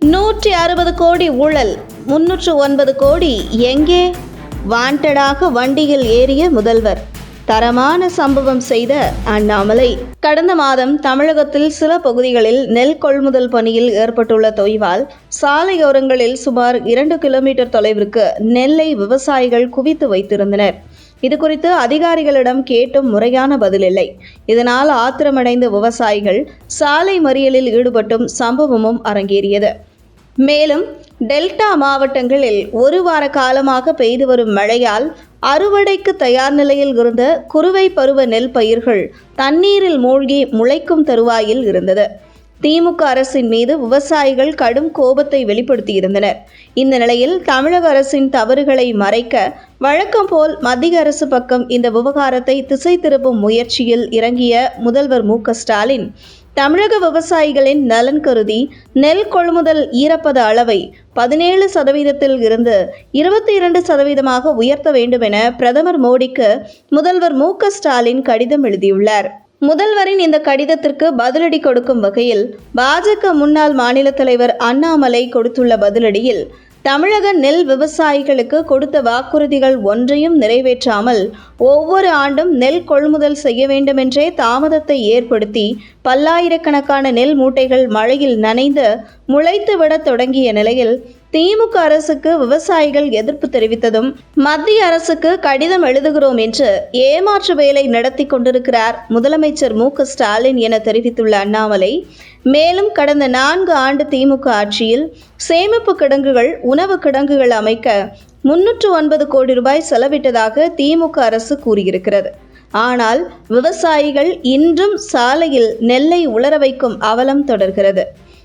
நூற்றி அறுபது கோடி ஊழல் முன்னூற்று ஒன்பது கோடி எங்கே? வாண்டடாக வண்டியில் ஏறிய முதல்வர் தரமான சம்பவம் செய்த அண்ணாமலை. கடந்த மாதம் தமிழகத்தில் சில பகுதிகளில் நெல் கொள்முதல் பணியில் ஏற்பட்டுள்ள தொய்வால் சாலையோரங்களில் சுமார் இரண்டு கிலோமீட்டர் தொலைவிற்கு நெல்லை விவசாயிகள் குவித்து வைத்திருந்தனர். இது குறித்து அதிகாரிகளிடம் கேட்டும் முறையான பதிலில்லை. இதனால் ஆத்திரமடைந்த விவசாயிகள் சாலை மறியலில் ஈடுபட்டும் சம்பவமும் அரங்கேறியது. மேலும் டெல்டா மாவட்டங்களில் ஒரு வார காலமாக பெய்து வரும் மழையால் அறுவடைக்கு தயார் நிலையில் இருந்த குறுவை பருவ நெல் பயிர்கள் தண்ணீரில் மூழ்கி முளைக்கும் தருவாயில் இருந்தது. திமுக அரசின் மீது விவசாயிகள் கடும் கோபத்தை வெளிப்படுத்தியிருந்தனர். இந்த நிலையில் தமிழக அரசின் தவறுகளை மறைக்க வழக்கம் போல் மத்திய அரசு பக்கம் இந்த விவகாரத்தை திசை திருப்பும் முயற்சியில் இறங்கிய முதல்வர் மு ஸ்டாலின் தமிழக விவசாயிகளின் நலன் கருதி நெல் கொள்முதல் ஈரப்பத அளவை பதினேழு சதவீதத்தில் இருந்து இருபத்தி இரண்டு சதவீதமாக உயர்த்த வேண்டும் என பிரதமர் மோடிக்கு முதல்வர் மு ஸ்டாலின் கடிதம் எழுதியுள்ளார். முதல்வரின் இந்த கடிதத்திற்கு பதிலடி கொடுக்கும் வகையில் பாஜக முன்னாள் மாநில தலைவர் அண்ணாமலை கொடுத்துள்ள பதிலடியில் தமிழக நெல் விவசாயிகளுக்கு கொடுத்த வாக்குறுதிகள் ஒன்றையும் நிறைவேற்றாமல் ஒவ்வொரு ஆண்டும் நெல் கொள்முதல் செய்ய வேண்டுமென்றே தாமதத்தை ஏற்படுத்தி பல்லாயிரக்கணக்கான நெல் மூட்டைகள் மழையில் நனைந்து முளைத்துவிடத் தொடங்கிய நிலையில் திமுக அரசுக்கு விவசாயிகள் எதிர்ப்பு தெரிவித்ததும் மத்திய அரசுக்கு கடிதம் எழுதுகிறோம் என்று ஏமாற்று வேலை நடத்தி கொண்டிருக்கிறார் முதலமைச்சர் மு. ஸ்டாலின் என தெரிவித்துள்ள அண்ணாமலை மேலும் கடந்த நான்கு ஆண்டு திமுக ஆட்சியில் சேமிப்பு கிடங்குகள் உணவு கிடங்குகள் அமைக்க முன்னூற்று ஒன்பது கோடி ரூபாய் செலவிட்டதாக திமுக அரசு கூறியிருக்கிறது. ஆனால் விவசாயிகள் இன்றும் சாலையில் நெல்லை உலர வைக்கும் அவலம் தொடர்கிறது.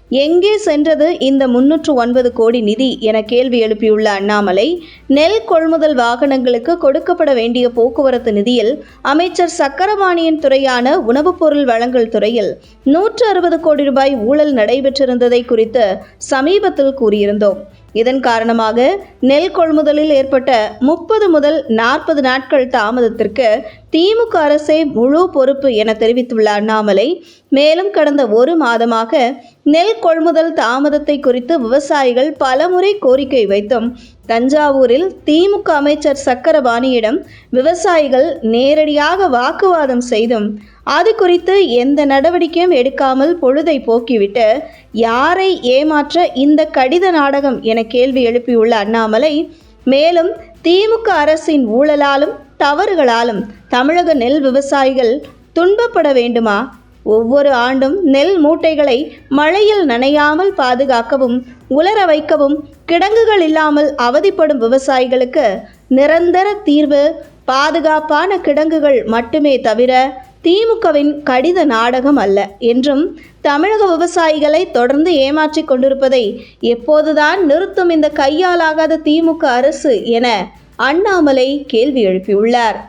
எங்கே சென்றது இந்த முன்னூற்று ஒன்பது கோடி நிதி என கேள்வி எழுப்பியுள்ள அண்ணாமலை நெல் கொள்முதல் வாகனங்களுக்கு கொடுக்கப்பட வேண்டிய போக்குவரத்து நிதியில் அமைச்சர் சக்கரபாணியின் துறையான உணவுப் பொருள் வழங்கல் துறையில் நூற்று அறுபது கோடி ரூபாய் ஊழல் நடைபெற்றிருந்ததை குறித்து சமீபத்தில் கூறியிருந்தோம். இதன் காரணமாக நெல் கொள்முதலில் ஏற்பட்ட முப்பது முதல் நாற்பது நாட்கள் தாமதத்திற்கு திமுக அரசே முழு பொறுப்பு என தெரிவித்துள்ள அண்ணாமலை மேலும் கடந்த ஒரு மாதமாக நெல் கொள்முதல் தாமதத்தை குறித்து விவசாயிகள் பலமுறை கோரிக்கை வைத்தும் தஞ்சாவூரில் திமுக அமைச்சர் சக்கரபாணியிடம் விவசாயிகள் நேரடியாக வாக்குவாதம் செய்தும் அது குறித்து எந்த நடவடிக்கையும் எடுக்காமல் பொழுதை போக்கிவிட்டு யாரை ஏமாற்ற இந்த கடித நாடகம் என கேள்வி எழுப்பியுள்ள அண்ணாமலை மேலும் திமுக அரசின் ஊழலாலும் தவறுகளாலும் தமிழக நெல் விவசாயிகள் துன்பப்பட வேண்டுமா? ஒவ்வொரு ஆண்டும் நெல் மூட்டைகளை மழையில் நனையாமல் பாதுகாக்கவும் உலர வைக்கவும் கிடங்குகள் இல்லாமல் அவதிப்படும் விவசாயிகளுக்கு நிரந்தர தீர்வு பாதுகாப்பான கிடங்குகள் மட்டுமே தவிர திமுகவின் கடித நாடகம் அல்ல என்றும் தமிழக விவசாயிகளை தொடர்ந்து ஏமாற்றிக் கொண்டிருப்பதை எப்போதுதான் நிறுத்தும் இந்த கையாலாகாத திமுக அரசு என அண்ணாமலை கேள்வி எழுப்பியுள்ளார்.